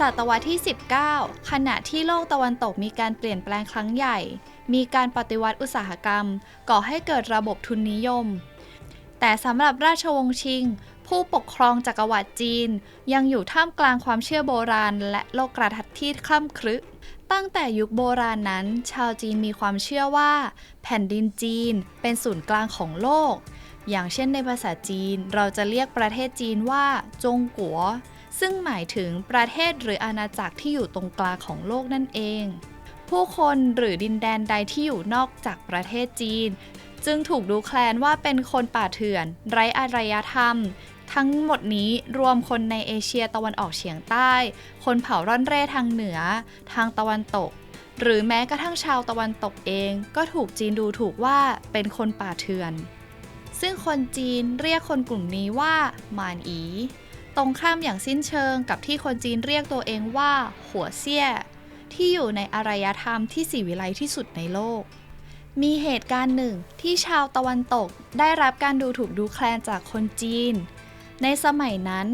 ศตวรรษที่ 19 ขณะที่โลกตะวันตกมีการเปลี่ยนแปลงครั้งใหญ่ มีการปฏิวัติอุตสาหกรรม ก่อให้เกิดระบบทุนนิยม แต่สำหรับราชวงศ์ชิง ผู้ปกครองจักรวรรดิจีน ยังอยู่ท่ามกลางความเชื่อโบราณ และโลกกระทัดที่คล่ำครึตั้งแต่ยุคโบราณนั้น ชาวจีนมีความเชื่อว่า แผ่นดินจีนเป็นศูนย์กลางของโลก อย่างเช่นในภาษาจีน เราจะเรียกประเทศจีนว่า จงกัว ซึ่งหมายถึงประเทศหรืออาณาจักรที่อยู่ตรงกลางของโลกนั่นเอง ผู้คนหรือดินแดนใดที่อยู่นอกจากประเทศจีน จึงถูกดูแคลนว่าเป็นคนป่าเถื่อน ไร้อารยธรรม ทั้งหมดนี้รวมคนในเอเชียตะวันออกเฉียงใต้ คนเผ่าร่อนเร่ทางเหนือ ทางตะวันตก หรือแม้กระทั่งชาวตะวันตกเอง ก็ถูกจีนดูถูกว่าเป็นคนป่าเถื่อนซึ่งคนจีนเรียกคนกลุ่มนี้ว่า มานอี ตรงข้ามอย่างสิ้นเชิงกับที่คนจีนเรียกตัวเองว่า หัวเซี่ย ที่อยู่ในอารยธรรมที่สีวิไลที่สุดในโลก มีเหตุการณ์หนึ่งที่ชาวตะวันตกได้รับการดูถูกดูแคลนจากคนจีน ในสมัยนั้น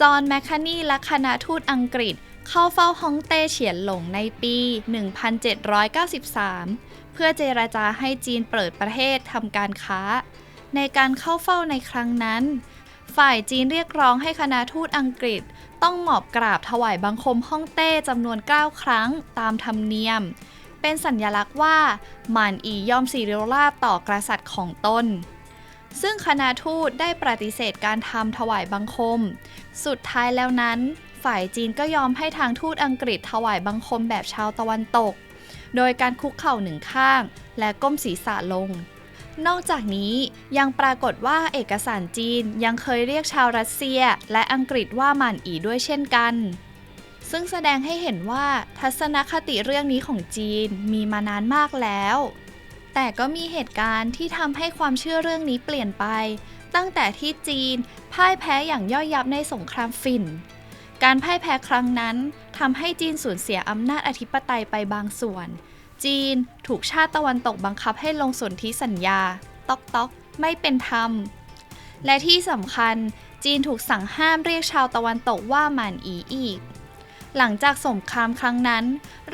จอห์นแมคคานีและคณะทูตอังกฤษเข้าเฝ้าฮ่องเต้เฉียนหลงในปี 1793 เพื่อเจราจาให้จีนเปิดประเทศทำการค้า ในการเข้าเฝ้าในครั้งนั้น ฝ่ายจีนเรียกร้องให้คณะทูตอังกฤษ ต้องหมอบกราบถวายบังคมฮ่องเต้จำนวน 9 ครั้งตามธรรมเนียม เป็นสัญลักษณ์ว่าหมานอียอมสีเรียวราบต่อกษัตริย์ของตนซึ่งคณะทูตได้ปฏิเสธการทำถวายบังคม สุดท้ายแล้วนั้น ฝ่ายจีนก็ยอมให้ทางทูตอังกฤษถวายบังคมแบบชาวตะวันตก โดยการคุกเข่าหนึ่งข้าง และก้มศีรษะลง นอกจากนี้ยังปรากฏว่าเอกสารจีนยังเคยเรียกชาวรัสเซีย และอังกฤษว่าหมานอีด้วยเช่นกัน ซึ่งแสดงให้เห็นว่าทัศนคติเรื่องนี้ของจีนมีมานานมากแล้ว แต่ก็มีเหตุการณ์ที่ทำให้ความเชื่อเรื่องนี้เปลี่ยนไป ตั้งแต่ที่จีนพ่ายแพ้อย่างย่อยยับในสงครามฝิ่น การพ่ายแพ้ครั้งนั้นทำให้จีนสูญเสียอำนาจอธิปไตยไปบางส่วน จีน ถูกชาติตะวันตกบังคับให้ลงสนธิสัญญาตอกตอกไม่เป็นธรรม และที่สำคัญจีนถูกสั่งห้ามเรียกชาวตะวันตกว่าหมานอีอีก หลังจากสงครามครั้งนั้น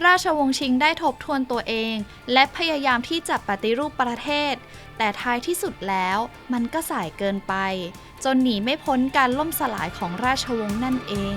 ราชวงศ์ชิงได้ทบทวนตัวเอง และพยายามที่จะปฏิรูปประเทศ แต่ท้ายที่สุดแล้วมันก็สายเกินไป จนหนีไม่พ้นการล่มสลายของราชวงศ์นั่นเอง